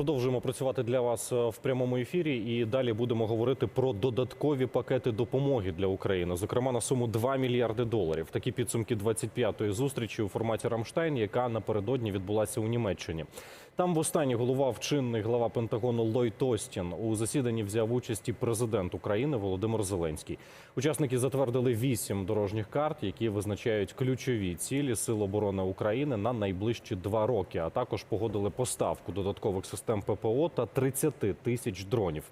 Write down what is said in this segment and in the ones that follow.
Продовжуємо працювати для вас е, в прямому ефірі і далі будемо говорити про додаткові пакети допомоги для України, зокрема на суму 2 мільярди доларів. Такі підсумки 25-ї зустрічі у форматі Рамштайн, яка напередодні відбулася у Німеччині. Там востаннє голова вчинний глава Пентагону Ллойд Остін у засіданні взяв участь і президент України Володимир Зеленський. Учасники затвердили вісім дорожніх карт, які визначають ключові цілі Сил оборони України на найближчі два роки. А також погодили поставку додаткових систем ППО та 30 тисяч дронів.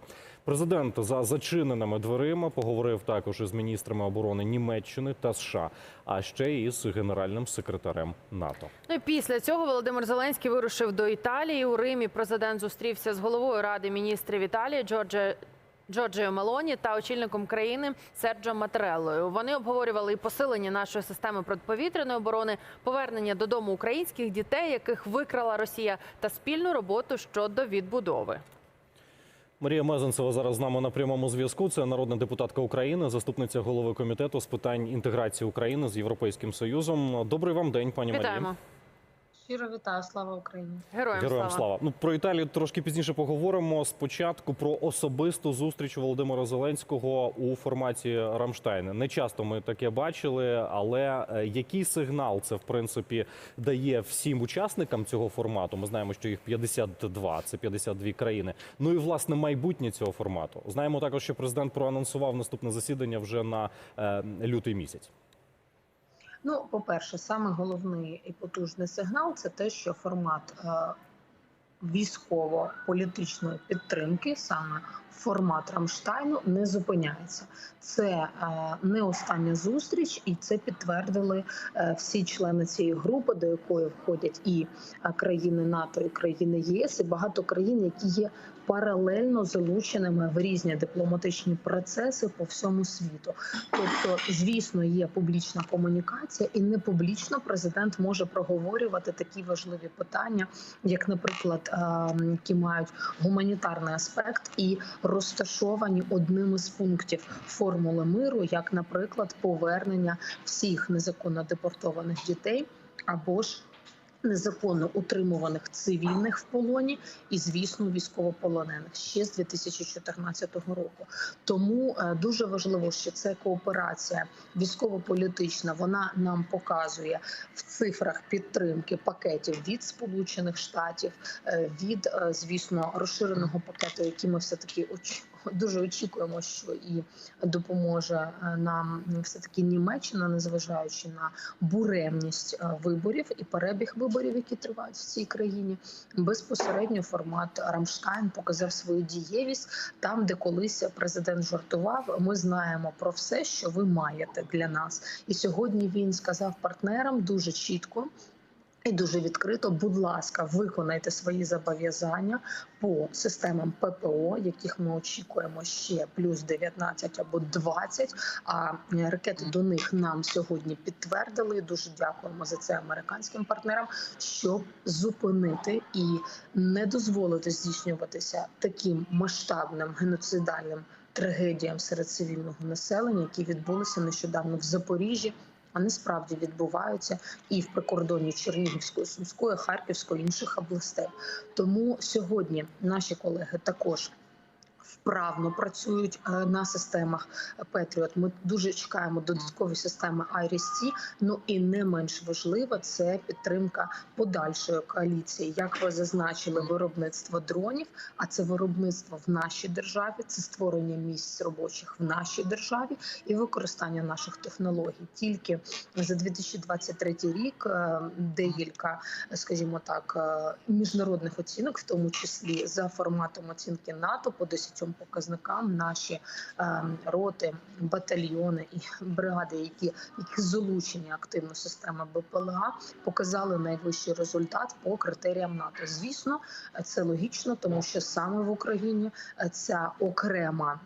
Президент за зачиненими дверима поговорив також із міністрами оборони Німеччини та США, а ще й із генеральним секретарем НАТО. Ну і після цього Володимир Зеленський вирушив до Італії. У Римі президент зустрівся з головою ради міністрів Італії Джордже. Джорджіо Мелоні та очільником країни Серджо Матереллою. Вони обговорювали і посилення нашої системи протиповітряної оборони, повернення додому українських дітей, яких викрала Росія, та спільну роботу щодо відбудови. Марія Мезенцева зараз з нами на прямому зв'язку. Це народна депутатка України, заступниця голови комітету з питань інтеграції України з Європейським Союзом. Добрий вам день, пані Вітаємо Марія. Щиро вітаю, слава Україні. героям, Героям слава. слава. Ну про Італію трошки пізніше поговоримо. Спочатку про особисту зустріч Володимира Зеленського у форматі Рамштайн. Не часто ми таке бачили, але е, який сигнал це в принципі дає всім учасникам цього формату? Ми знаємо, що їх 52, це 52 країни. Ну і власне майбутнє цього формату. Знаємо також, що президент проанонсував наступне засідання вже на е, лютий місяць. Ну, по-перше, саме головний і потужний сигнал це те, що формат е, військово-політичної підтримки, саме формат Рамштайну, не зупиняється. Це е, не остання зустріч, і це підтвердили е, всі члени цієї групи, до якої входять і країни НАТО, і країни ЄС, і багато країн, які є паралельно залученими в різні дипломатичні процеси по всьому світу. Тобто, звісно, є публічна комунікація, і не публічно президент може проговорювати такі важливі питання, як, наприклад, е, які мають гуманітарний аспект і розташовані одним із пунктів формули миру, як, наприклад, повернення всіх незаконно депортованих дітей або ж незаконно утримуваних цивільних в полоні і, звісно, військовополонених ще з 2014 року. Тому е, дуже важливо, що це кооперація військово-політична. Вона нам показує в цифрах підтримки пакетів від Сполучених Штатів, е, від е, звісно розширеного пакету, який ми все таки оч... Дуже очікуємо, що і допоможе е, нам все таки Німеччина, незважаючи на буремність е, виборів і перебіг виборів, які тривають в цій країні. Безпосередньо формат Рамштайн показав свою дієвість там, де колись президент жартував. Ми знаємо про все, що ви маєте для нас. І сьогодні він сказав партнерам дуже чітко. І дуже відкрито, будь ласка, виконайте свої зобов'язання по системам ППО, яких ми очікуємо ще плюс 19 або 20, А ракети до них нам сьогодні підтвердили. Дуже дякуємо за це американським партнерам, щоб зупинити і не дозволити здійснюватися таким масштабним геноцидальним трагедіям серед цивільного населення, які відбулися нещодавно в Запоріжжі. Вони справді відбуваються і в прикордонні Чернігівської, Сумської, Харківської інших областей. Тому сьогодні наші колеги також. Вправно працюють е, на системах Петріот. Ми дуже чекаємо додаткові системи IRIS-T. Ну і не менш важливо це підтримка подальшої коаліції. Як ви зазначили, виробництво дронів, а це виробництво в нашій державі, це створення місць робочих в нашій державі і використання наших технологій. Тільки за 2023 рік е, декілька, скажімо так, е, міжнародних оцінок, в тому числі за форматом оцінки НАТО по 10 показникам, наші е, роти, батальйони і бригади, які які залучені активно системи БПЛА, показали найвищий результат по критеріям НАТО. Звісно, це логічно, тому що саме в Україні е, ця окрема.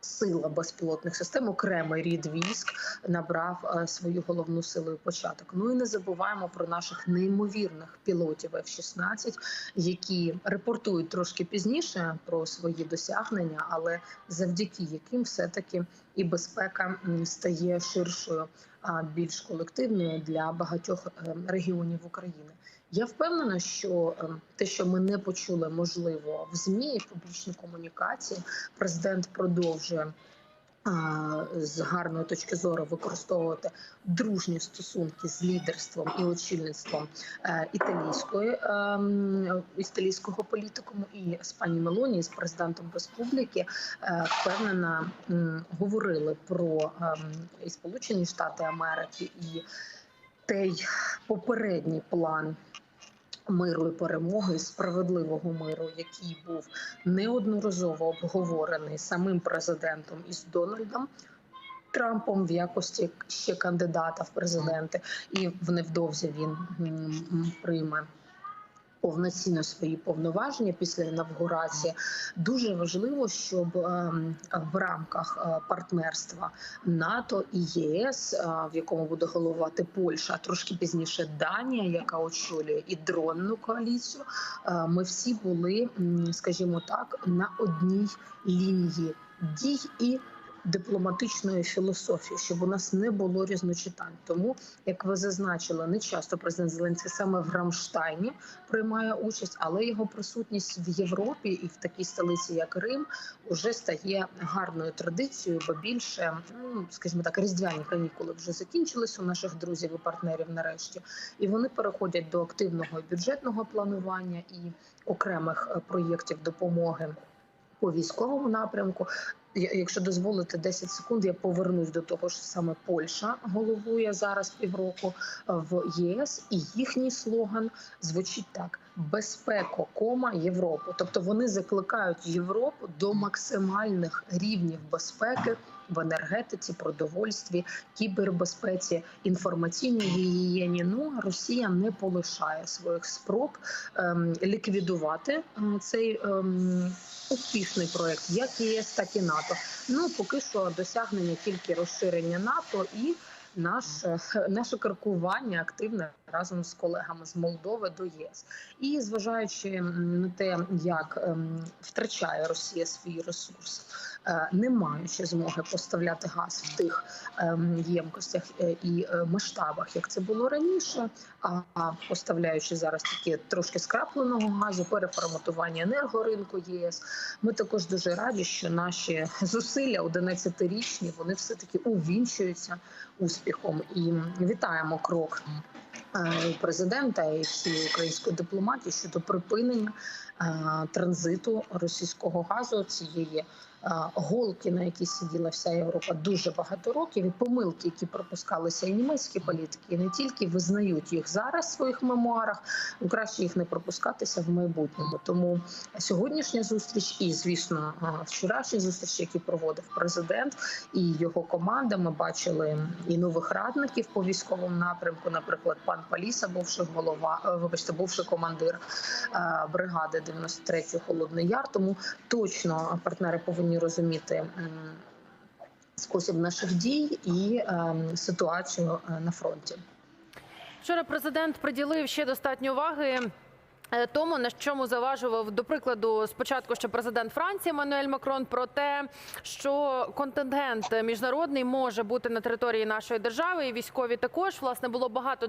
Сила безпілотних систем, окремий рід військ набрав е, свою головну силу і початок. Ну і не забуваємо про наших неймовірних пілотів F-16, які репортують трошки пізніше про свої досягнення, але завдяки яким все таки і безпека стає ширшою, а більш колективною для багатьох е, регіонів України. Я впевнена, що е, те, що ми не почули, можливо, в змі і в публічній комунікації, президент продовжує. З гарної точки зору використовувати дружні стосунки з лідерством і очільництвом е, італійської ем, італійського політикуму і з пані Мелоні, з президентом республіки, е, впевнена говорили про ем, і Сполучені Штати Америки і той попередній план миру і перемоги, справедливого миру, який був неодноразово обговорений самим президентом із Дональдом. Трампом в якості ще кандидата в президенти, і в невдовзі він прийме повноцінно свої повноваження після інавгурації. Дуже важливо, щоб ем, в рамках е, партнерства НАТО і ЄС, е, в якому буде головувати Польща, а трошки пізніше Данія, яка очолює і дронну коаліцію. е, Ми всі були, скажімо так, на одній лінії дій і дипломатичної філософії, щоб у нас не було різночитань. Тому, як ви зазначили, не часто президент Зеленський саме в Рамштайні приймає участь, але його присутність в Європі і в такій столиці, як Рим, уже стає гарною традицією, бо більше, ну скажімо так, різдвяні канікули вже закінчились у наших друзів і партнерів нарешті, і вони переходять до активного бюджетного планування і окремих е, проєктів допомоги по військовому напрямку. Якщо дозволите 10 секунд, я повернусь до того, що саме Польща головує зараз півроку е, в ЄС, і їхній слоган звучить так: безпеко, кома Європу. Тобто вони закликають Європу до максимальних рівнів безпеки в енергетиці, продовольстві, кібербезпеці, інформаційній гігієні. Ну Росія не полишає своїх спроб ем, ліквідувати е, цей ем, успішний проект, як ЄС, так і НАТО. Ну поки що досягнення тільки розширення НАТО і наше, наше крокування активне разом з колегами з Молдови до єс. І зважаючи на те, як ем, втрачає Росія свій ресурс, е, не маючи змоги поставляти газ в тих ем, ємкостях е, і е, масштабах, як це було раніше, а поставляючи зараз тільки трошки скрапленого газу, переформатування енергоринку ЄС, ми також дуже раді, що наші зусилля 11-річні, вони все таки увінчуються успіхом. І вітаємо крок президента і всієї української дипломатії щодо припинення транзиту російського газу цієї голки, на якій сиділа вся Європа дуже багато років, і помилки, які пропускалися і німецькі політики, і не тільки визнають їх зараз в своїх мемуарах. ну, краще їх не пропускатися в майбутньому. Тому сьогоднішня зустріч, і звісно, вчорашні зустрічі, які проводив президент і його команда. Ми бачили і нових радників по військовому напрямку. Наприклад, пан Паліса, бувший голова, е, вибачте, бувший командир е, бригади 93-ї Холодний Яр. Тому точно партнери повинні розуміти. Спосіб наших дій і ем, ситуацію е, на фронті. Вчора президент приділив ще достатньо уваги. Е, Тому на чому заважував до прикладу спочатку ще президент Франції Мануель Макрон про те, що контингент міжнародний може бути на території нашої держави, і військові також власне було багато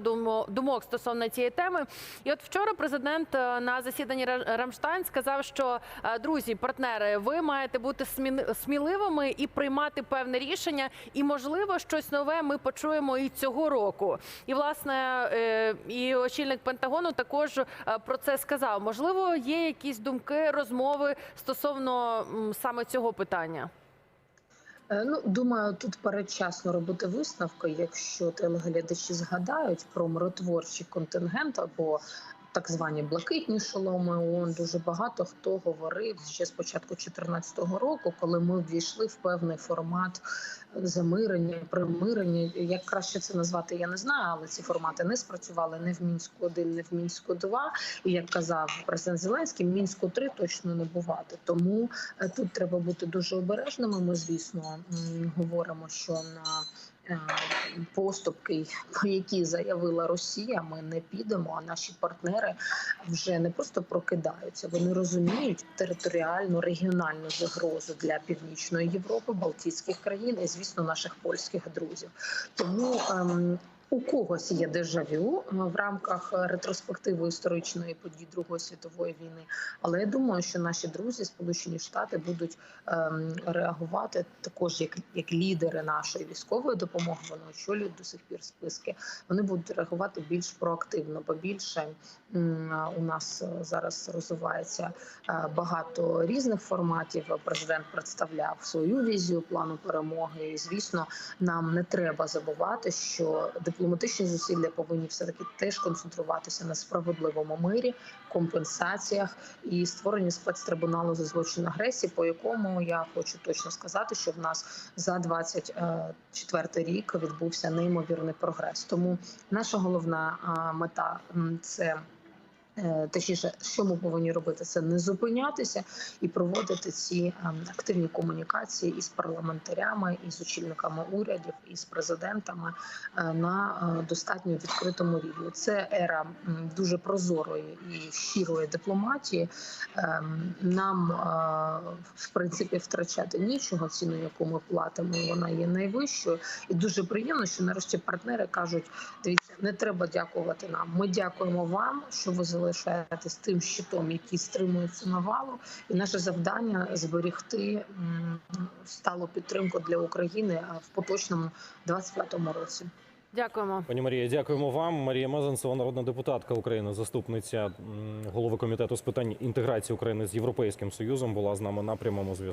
думок стосовно цієї теми. І от вчора президент е, на засіданні Рамштайн сказав, що е, друзі, партнери, ви маєте бути сміли- сміливими і приймати певне рішення, і можливо щось нове ми почуємо і цього року. І власне і очільник Пентагону також про це сказав. Можливо, є якісь думки, розмови стосовно саме цього питання. Е, Ну, думаю, тут передчасно робити висновки, якщо телеглядачі згадають про миротворчий контингент або так звані блакитні шоломи ООН, дуже багато хто говорив ще з початку 2014 року, коли ми ввійшли в певний формат замирення, примирення. Як краще це назвати, я не знаю, але ці формати не спрацювали не в мінську 1 не в мінську 2 І як казав президент Зеленський, мінську 3 точно не бувати. Тому е, тут треба бути дуже обережними. Ми, звісно, говоримо, що на поступки, про які заявила Росія, ми не підемо. А наші партнери вже не просто прокидаються, вони розуміють територіальну регіональну загрозу для північної Європи, Балтійських країн і, звісно, наших польських друзів. Тому ем, У когось є дежавю е, в рамках е, ретроспективи історичної події Другої світової війни. Але я думаю, що наші друзі, Сполучені Штати, будуть ем, реагувати також як, як лідери нашої військової допомоги. Вони очолюють до сих пір списки. Вони будуть реагувати більш проактивно, бо більше у нас е, зараз розвивається багато різних форматів. Президент представляв свою візію плану перемоги. І звісно, нам не треба забувати, що дипломатичні зусилля повинні все таки теж концентруватися на справедливому мирі, компенсаціях і створенні спецтрибуналу за злочин агресії, по якому я хочу точно сказати, що в нас за 24 рік відбувся неймовірний прогрес. Тому наша головна мета це. Е, Точніше, що ми повинні робити, це не зупинятися і проводити ці ем, активні комунікації із парламентарями, із очільниками урядів, із президентами е, на е, достатньо відкритому рівні. Це ера дуже прозорої і щирої дипломатії. Нам е, в принципі втрачати нічого. Ціну, яку ми платимо, вона є найвищою, і дуже приємно, що нарешті партнери кажуть: дивіться, не треба дякувати нам. Ми дякуємо вам, що ви залишаєтесь тим щитом, який стримує цю навалу. І наше завдання зберегти сталу підтримку для України в поточному 25-му році. Дякуємо. Пані Марія, дякуємо вам. Марія Мезенцева, народна депутатка України, заступниця голови комітету з питань інтеграції України з Європейським Союзом, була з нами на прямому зв'язку.